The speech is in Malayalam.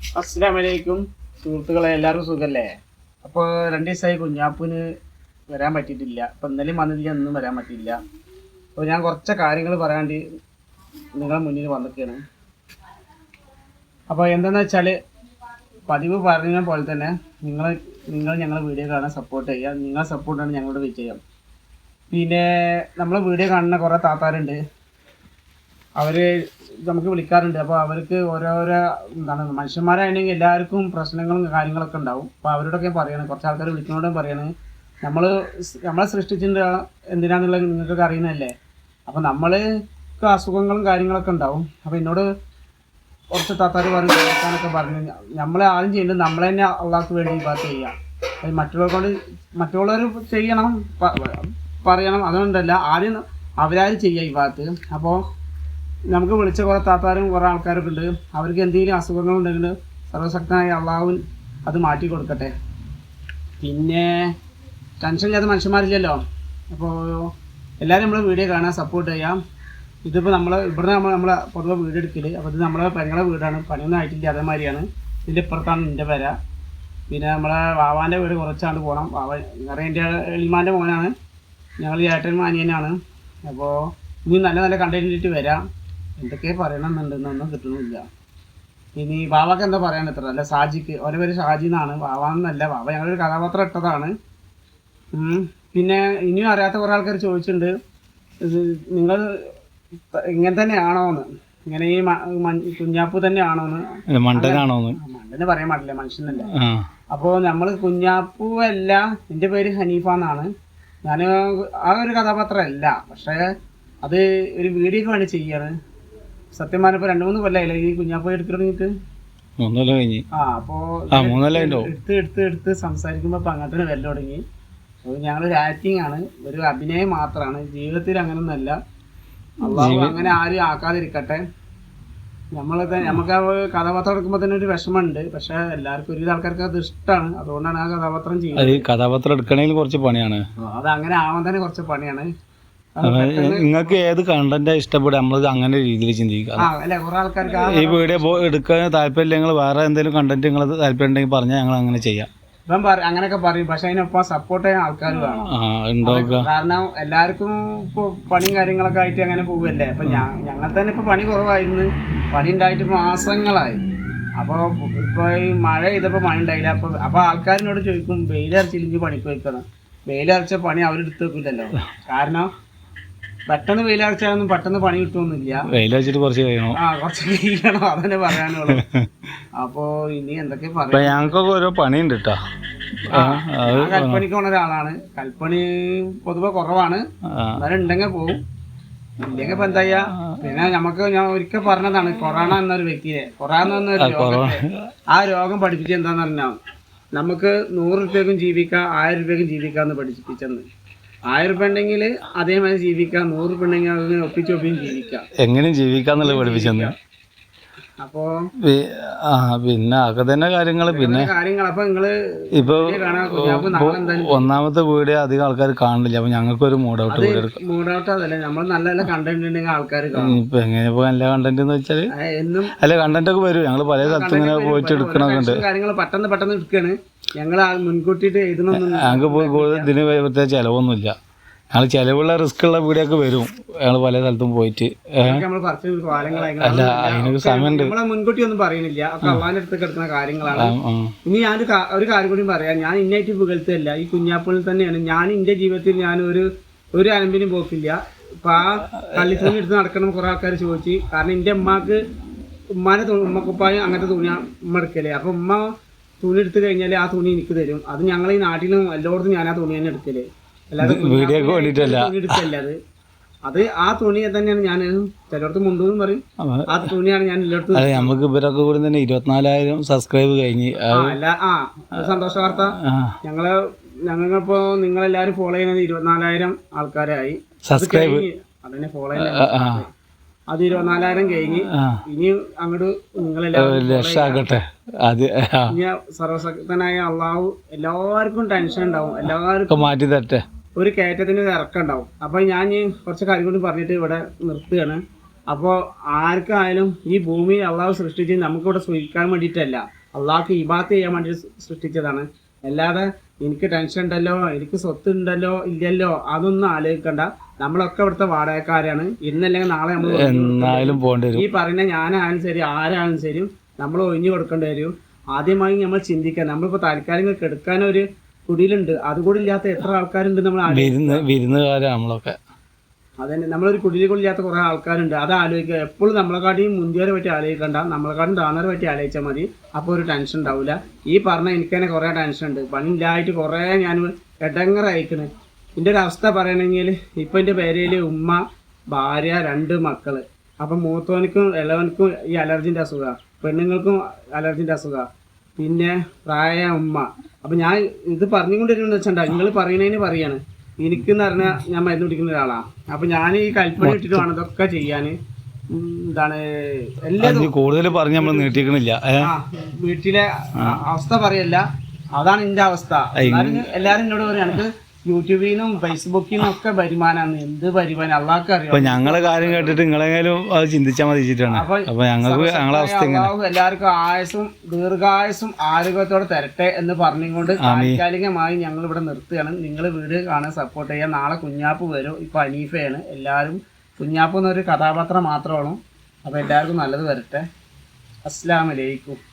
അസ്സലാമലൈക്കും. സുഹൃത്തുക്കളെ എല്ലാവർക്കും സുഖല്ലേ? അപ്പോൾ രണ്ട് ദിവസമായി കുഞ്ഞാപ്പൂന് വരാൻ പറ്റിയിട്ടില്ല. അപ്പോൾ ഇന്നലെയും വന്നില്ല ഇന്നും വരാൻ പറ്റിയില്ല. അപ്പോൾ ഞാൻ കുറച്ച് കാര്യങ്ങൾ പറയാണ്ട് നിങ്ങളെ മുന്നിൽ വന്നിരിക്കുകയാണ് അപ്പോൾ എന്താണെന്ന് വെച്ചാൽ പതിവ് പറഞ്ഞ പോലെ തന്നെ നിങ്ങൾ നിങ്ങൾ ഞങ്ങളെ വീഡിയോ കാണാൻ സപ്പോർട്ട് ചെയ്യുക. നിങ്ങളെ സപ്പോർട്ടാണ് ഞങ്ങളുടെ വിജയം. പിന്നെ നമ്മളെ വീഡിയോ കാണുന്ന കുറേ താത്താരുണ്ട്. അവർ നമുക്ക് വിളിക്കാറുണ്ട്. അപ്പോൾ അവർക്ക് ഓരോരോ എന്താണ് മനുഷ്യന്മാരാണെങ്കിൽ എല്ലാവർക്കും പ്രശ്നങ്ങളും കാര്യങ്ങളൊക്കെ ഉണ്ടാവും. അപ്പോൾ അവരോടൊക്കെ പറയണം കുറച്ച് ആൾക്കാർ വിളിക്കുന്നതോടും പറയണം നമ്മൾ നമ്മളെ സൃഷ്ടിച്ചിട്ട് എന്തിനാണെന്നുള്ളത് നിങ്ങൾക്കൊക്കെ അറിയുന്നതല്ലേ? അപ്പോൾ നമ്മൾക്ക് അസുഖങ്ങളും കാര്യങ്ങളൊക്കെ ഉണ്ടാവും. അപ്പോൾ എന്നോട് കുറച്ച് താത്താർ പറഞ്ഞു കേൾക്കാനൊക്കെ പറഞ്ഞു നമ്മളെ ആദ്യം ചെയ്യേണ്ടത് നമ്മളെ തന്നെ അള്ളാഹ്ക്ക് വേണ്ടി ഇബാത്ത് ചെയ്യുക അത് മറ്റുള്ളവരെ കൊണ്ട് മറ്റുള്ളവർ ചെയ്യണം പറയണം അതുകൊണ്ടല്ല ആദ്യം അവരാരും ചെയ്യുക ഈ ഭാഗത്ത്? അപ്പോൾ നമുക്ക് വിളിച്ച കുറേ താത്താരും കുറേ ആൾക്കാരൊക്കെ ഉണ്ട്. അവർക്ക് എന്തെങ്കിലും അസുഖങ്ങളുണ്ടെങ്കിൽ സർവശക്തനായ അള്ളാവും അത് മാറ്റി കൊടുക്കട്ടെ. പിന്നെ ടെൻഷൻ ഇല്ലാത്ത മനുഷ്യന്മാരില്ലല്ലോ. അപ്പോൾ എല്ലാവരും നമ്മൾ വീഡിയോ കാണാൻ സപ്പോർട്ട് ചെയ്യാം ഇതിപ്പോൾ നമ്മൾ ഇവിടുന്ന് നമ്മൾ നമ്മളെ പൊതുവെ വീട് എടുക്കൽ അപ്പോൾ ഇത് നമ്മളെ പെങ്ങളെ വീടാണ്. പണിയൊന്നും ആയിട്ടില്ല അതേമാതിരിയാണ്. ഇതിന്റെ ഇപ്പുറത്താണ് എന്റെ പേര. പിന്നെ നമ്മളെ വാവാന്റെ വീട് കുറച്ചാണ്ട് പോകണം വാവ കാരണം എന്റെ എളിമാന്റെ മോനാണ്. ഞങ്ങൾ ഏട്ടനും അനിയനാണ്. അപ്പോൾ ഇനി നല്ല നല്ല കണ്ടന്റിട്ട് വരാം. എന്തൊക്കെ പറയണമെന്നുണ്ടെന്നൊന്നും കിട്ടണില്ല ഇനി വാവക്ക് എന്താ പറയാൻ എത്ര അല്ല ഷാജിക്ക് ഓരോ പേര് ഷാജി എന്നാണ് വാവ എന്നല്ല വാവ ഞങ്ങളൊരു കഥാപാത്രം ഇട്ടതാണ്. പിന്നെ ഇനിയും അറിയാത്ത കുറേ ആൾക്കാർ ചോദിച്ചിട്ടുണ്ട്. നിങ്ങൾ ഇങ്ങനെ തന്നെയാണോന്ന് ഇങ്ങനെ ഈ കുഞ്ഞാപ്പു തന്നെയാണോന്ന് മണ്ടനാണോന്ന് മണ്ടന് പറയാൻ പാടില്ല മനുഷ്യനല്ല അപ്പോൾ നമ്മൾ കുഞ്ഞാപ്പു അല്ല എന്റെ പേര് ഹനീഫ എന്നാണ്. ഞാൻ ആ ഒരു കഥാപാത്രമല്ല. പക്ഷേ അത് ഒരു വീഡിയോക്ക് വേണ്ടി ചെയ്യാണ്. സത്യം ഇപ്പൊ രണ്ടു മൂന്ന് കൊല്ലായില്ലേ? ഈ കുഞ്ഞാപ്പോ എടുത്തു തുടങ്ങിയിട്ട്? മൂന്നല്ല കഴിഞ്ഞ്. ആ അപ്പോ ആ മൂന്നല്ല എടുത്ത് എടുത്ത് എടുത്ത് സംസാരിക്കുമ്പോ അപ്പൊ അങ്ങനത്തെ വല്ല തുടങ്ങി. അപ്പൊ ഞങ്ങളൊരു ആക്ടിങ് ആണ്. ഒരു അഭിനയം മാത്രമാണ് ജീവിതത്തിൽ അങ്ങനൊന്നല്ല അള്ളാഹു അങ്ങനെ ആരും ആക്കാതിരിക്കട്ടെ. നമ്മൾ നമുക്ക് ആ കഥാപാത്രം എടുക്കുമ്പോൾ തന്നെ ഒരു വിഷമമുണ്ട്. പക്ഷെ എല്ലാവർക്കും ഒരുവിധ ആൾക്കാർക്ക് അത് ഇഷ്ടമാണ് അതുകൊണ്ടാണ് ആ കഥാപാത്രം ചെയ്യുന്നത്. കഥാപാത്രം എടുക്കണമെങ്കിൽ കുറച്ച് പണിയാണ്. അത് അങ്ങനെ ആവാൻ തന്നെ കുറച്ച് പണിയാണ്. നിങ്ങൾക്ക് ഏത് കണ്ടന്റ് ഇഷ്ടപ്പെടുക? നമ്മൾ അങ്ങനെ രീതിയിൽ ചിന്തിക്കുക. ഈ വീഡിയോ എടുക്കാൻ താല്പര്യം നിങ്ങൾ വേറെ എന്തെങ്കിലും കണ്ടന്റ് നിങ്ങൾ താല്പര്യം ഉണ്ടെങ്കിൽ പറഞ്ഞാൽ ഞങ്ങൾ അങ്ങനെ ചെയ്യാം. ഇപ്പം പറ അങ്ങനെയൊക്കെ പറയും. പക്ഷെ അതിനൊപ്പം സപ്പോർട്ട് ചെയ്യാൻ ആൾക്കാർ വേണം. കാരണം എല്ലാവർക്കും ഇപ്പൊ പണിയും കാര്യങ്ങളൊക്കെ ആയിട്ട് അങ്ങനെ പോവല്ലേ? അപ്പൊ ഞങ്ങൾ തന്നെ ഇപ്പൊ പണി കുറവായിരുന്നു. പണി ഉണ്ടായിട്ട് മാസങ്ങളായി. അപ്പൊ ഇപ്പൊ ഈ മഴ ചെയ്തപ്പോ മഴ ഉണ്ടായില്ല. അപ്പൊ അപ്പൊ ആൾക്കാരിനോട് ചോദിക്കും വെയിലരച്ചില്ലെങ്കിൽ പണിക്ക് വെക്കണം വെയിലരച്ച പണി അവരെടുത്ത് വെക്കില്ലല്ലോ കാരണം പെട്ടെന്ന് വെയിലാഴ്ചയൊന്നും പെട്ടെന്ന് പണി കിട്ടുമൊന്നുമില്ല വെയിലടിച്ചിട്ട് കുറച്ച് കഴിയണം? ആ കുറച്ച് കഴിയണം. അതന്നെ പറയാനുള്ളൂ. അപ്പോ ഇനി എന്തൊക്കെ പറയാം? ഞങ്ങൾക്കൊക്കെ ഓരോ പണിയുണ്ട് കേട്ടോ കൽപ്പണിക്ക് പോണ ഒരാളാണ്. കൽപ്പണി പൊതുവെ കുറവാണ്. എന്നാലും ഉണ്ടെങ്കിൽ പോവും. ഇല്ലെങ്കിൽ ഇപ്പൊ എന്താ ചെയ്യാ? പിന്നെ നമുക്ക് ഞാൻ ഒരിക്കൽ പറഞ്ഞതാണ് കൊറോണ എന്നൊരു വ്യക്തിയെ. കൊറോണ എന്നൊരു ആ രോഗം പഠിപ്പിച്ചെന്താന്ന് പറഞ്ഞാൽ നമുക്ക് നൂറ് രൂപയ്ക്കും ജീവിക്കാം ആയിരം രൂപയ്ക്കും ജീവിക്കാം എന്ന് പഠിപ്പിച്ചെന്ന്. ആയിരം രൂപ ഉണ്ടെങ്കിൽ അതേമാതിരി ജീവിക്കാം നൂറ് രൂപ ഉണ്ടെങ്കിൽ അതിന് ഒപ്പിച്ച് ഒപ്പിയും ജീവിക്കാം. എങ്ങനെയും ജീവിക്കാന്നുള്ളത് പഠിപ്പിച്ചെന്ന് അപ്പോ ആ പിന്നെ അകതന്നെ തന്നെ കാര്യങ്ങൾ പിന്നെ കാര്യങ്ങൾ അപ്പൊ നിങ്ങൾ ഇപ്പൊ ഒന്നാമത്തെ വീഡിയോ അധികം ആൾക്കാർ കാണില്ല അപ്പൊ ഞങ്ങൾക്കൊരു മൂഡ് ഔട്ട് വീട് എടുക്കാം. അതല്ല. നമ്മൾ നല്ല നല്ല കണ്ടന്റ് ഉണ്ടെങ്കിൽ ആൾക്കാർ കാണും. ഇപ്പൊ എങ്ങനെ ഇപ്പൊ നല്ല കണ്ടന്റ് എന്ന് വെച്ചാൽ എന്നും അല്ല കണ്ടന്റ് ഒക്കെ വരും. ഞങ്ങൾ പല സ്ഥലത്തും ഇങ്ങനെ പോയിട്ട് എടുക്കണൊക്കെ കാര്യങ്ങൾ പെട്ടെന്ന് പെട്ടെന്ന് എടുക്കാണ്. ഞങ്ങൾ മുൻകൂട്ടിയിട്ട് എഴുതണമെന്നും ഞങ്ങൾക്ക് ഇതിന് പ്രത്യേക ചെലവൊന്നുമില്ല. ഞങ്ങൾ ചിലവുള്ള റിസ്ക് ഉള്ള വീടൊക്കെ വരും. ഞങ്ങൾ പല സ്ഥലത്തും പോയിട്ട്. അല്ല അതിനൊക്കെ സമയമുണ്ട്. മുൻകൂട്ടി ഒന്നും പറയുന്നില്ല. അള്ളാന്റെ അടുത്ത് കിടക്കുന്ന കാര്യങ്ങളാണ്. ഇനി ഞാൻ ഒരു കാര്യം കൂടി പറയാം. ഞാൻ ഇന്നായിട്ട് പുകഴ്ത്തല്ല ഈ കുഞ്ഞാപ്പിളിൽ തന്നെയാണ്. ഞാൻ എന്റെ ജീവിതത്തിൽ ഞാൻ ഒരു ഒരു അലമ്പിനും പോക്കില്ല. അപ്പൊ ആ കള്ളിത്തുണി എടുത്ത് നടക്കണം കുറെ ആൾക്കാർ ചോദിച്ചു. കാരണം എന്റെ ഉമ്മാക്ക് ഉമ്മാനെ ഉമ്മക്കുപ്പായും അങ്ങനത്തെ തുണി ഉമ്മ എടുക്കലേ. അപ്പൊ ഉമ്മ തുണി എടുത്തു കഴിഞ്ഞാൽ ആ തുണി എനിക്ക് തരും. അത് ഞങ്ങൾ ഈ നാട്ടിലും എല്ലായിടത്തും ഞാൻ ആ തുണി തന്നെ എടുക്കൽ. അല്ലാതെ വീഡിയോക്ക് വേണ്ടിയിട്ടല്ല എടുക്കല്ല അത്? അത് ആ തുണി തന്നെയാണ് ഞാൻ ചിലയിടത്ത് മുണ്ടെന്നും പറയും. ആ തുണിയാണ് ഞാൻ എല്ലായിടത്തും അതെ നമുക്ക് ഇവരൊക്കെ കൂടി തന്നെ ഇരുപത്തിനാലായിരം സബ്സ്ക്രൈബ് കഴിഞ്ഞ്. അല്ല ആ സന്തോഷ വാർത്ത. ഞങ്ങൾ ഞങ്ങളിപ്പോ നിങ്ങളെല്ലാരും ഫോളോ ചെയ്യുന്നത് ഇരുപത്തിനാലായിരം ആൾക്കാരായി. സബ്സ്ക്രൈബ് അതന്നെ ഫോളോ ചെയ്യുന്നത്. അത് ഇരുപത്തിനാലായിരം കഴിഞ്ഞ് ഇനി അങ്ങോട്ട് നിങ്ങളെല്ലാവരും അത് സർവശക്തനായ അള്ളാഹു എല്ലാവർക്കും ടെൻഷൻ ഉണ്ടാവും. എല്ലാവർക്കും മാറ്റി തരട്ടെ. ഒരു കയറ്റത്തിന് ഒരു ഇറക്കം ഉണ്ടാവും. അപ്പൊ ഞാൻ ഈ കുറച്ച് കാര്യം കൂടി പറഞ്ഞിട്ട് ഇവിടെ നിർത്തുകയാണ്. അപ്പോൾ ആർക്കായാലും ഈ ഭൂമി അള്ളാഹ് സൃഷ്ടിച്ച് നമുക്കിവിടെ സൂക്ഷിക്കാൻ വേണ്ടിയിട്ടല്ല. അള്ളാഹ്ക്ക് ഇബാത്ത് ചെയ്യാൻ വേണ്ടി സൃഷ്ടിച്ചതാണ്. അല്ലാതെ എനിക്ക് ടെൻഷൻ ഉണ്ടല്ലോ എനിക്ക് സ്വത്ത് ഉണ്ടല്ലോ ഇല്ലല്ലോ അതൊന്നും ആലോചിക്കണ്ട. നമ്മളൊക്കെ ഇവിടുത്തെ വാടകക്കാരാണ്. ഇന്നല്ലെങ്കിൽ നാളെ നമ്മൾ എന്നാലും പോകേണ്ടി വരും. ഈ പറയുന്ന ഞാനായാലും ശരി ആരായാലും ശരി നമ്മൾ ഒഴിഞ്ഞു കൊടുക്കേണ്ടി വരും. ആദ്യമായി നമ്മൾ ചിന്തിക്കുക നമ്മളിപ്പോൾ താൽക്കാലികം എടുക്കാനൊരു കുടിയിലുണ്ട്. അതുകൂടി ഇല്ലാത്ത എത്ര ആൾക്കാരുണ്ട് നമ്മൾ വിരുന്ന് വിരുന്നുകാരാണ് നമ്മളൊക്കെ അതന്നെ. നമ്മളൊരു കുടിയിലില്ലാത്ത കുറേ ആൾക്കാരുണ്ട്. അത് ആലോചിക്കുക. എപ്പോഴും നമ്മളെക്കാട്ടിയും മുന്തിയവരെ പറ്റി ആലോചിക്കണ്ട. നമ്മളെക്കാട്ടും താന്നവരെ പറ്റി ആലോചിച്ചാൽ മതി. അപ്പോൾ ഒരു ടെൻഷൻ ഉണ്ടാവില്ല ഈ പറഞ്ഞ എനിക്ക് തന്നെ കുറേ ടെൻഷൻ ഉണ്ട്. പണിയില്ലായിട്ട് കുറേ ഞാൻ എടങ്ങറയക്കണ് എന്റെ ഒരു അവസ്ഥ പറയണമെങ്കിൽ ഇപ്പം എന്റെ പേരയിൽ ഉമ്മ ഭാര്യ രണ്ട് മക്കൾ അപ്പം മൂത്തവനക്കും ഇളവനക്കും ഈ അലർജിന്റെ അസുഖമാണ് പെണ്ണുങ്ങൾക്കും അലർജിന്റെ അസുഖമാണ് പിന്നെ പ്രായ ഉമ്മ. അപ്പം ഞാൻ ഇത് പറഞ്ഞുകൊണ്ടിരുന്നത് വെച്ചാൽ നിങ്ങൾ പറയണേന് പറയാണ്. എനിക്ക് എന്ന് പറഞ്ഞാൽ ഞാൻ മരുന്ന് കുടിക്കുന്ന ഒരാളാണ് അപ്പം ഞാൻ ഈ കൽപ്പന ഇട്ടിട്ട് വേണം ഇതൊക്കെ ചെയ്യാൻ എന്താണ് എല്ലാം കൂടുതൽ പറഞ്ഞ് നമ്മൾ നീട്ടിക്കണില്ല. വീട്ടിലെ അവസ്ഥ പറയല്ല. അതാണ് എന്റെ അവസ്ഥ. എല്ലാരും എല്ലാരും എന്നോട് പറയാണ് എനിക്ക് യൂട്യൂബിൽ നിന്നും ഫേസ്ബുക്കിൽ നിന്നും ഒക്കെ വരുമാനമാണ് എന്ത് വരുമാനം? അള്ളാഹ്ക്ക് അറിയാം. അപ്പൊ ഞങ്ങളെ കാര്യം കേട്ടിട്ട് നിങ്ങളെങ്കിലും അത് ചിന്തിച്ചാൽ മതി അപ്പൊ ഞങ്ങൾക്ക് ഞങ്ങളെ അവസ്ഥ ഇങ്ങനെ എല്ലാവർക്കും ആയുസും ദീർഘായുസും ആരോഗ്യത്തോടെ തരട്ടെ എന്ന് പറഞ്ഞുകൊണ്ട് താൽക്കാലികമായി ഞങ്ങൾ ഇവിടെ നിർത്തുകയാണ്. നിങ്ങൾ വീട് കാണാൻ സപ്പോർട്ട് ചെയ്യാൻ നാളെ കുഞ്ഞാപ്പ് വരും. ഇപ്പൊ അനീഫയാണ്. എല്ലാവരും കുഞ്ഞാപ്പ് എന്നൊരു കഥാപാത്രം മാത്രമാണ് അപ്പൊ എല്ലാവർക്കും നല്ലത് വരട്ടെ. അസ്സലാമലൈക്കും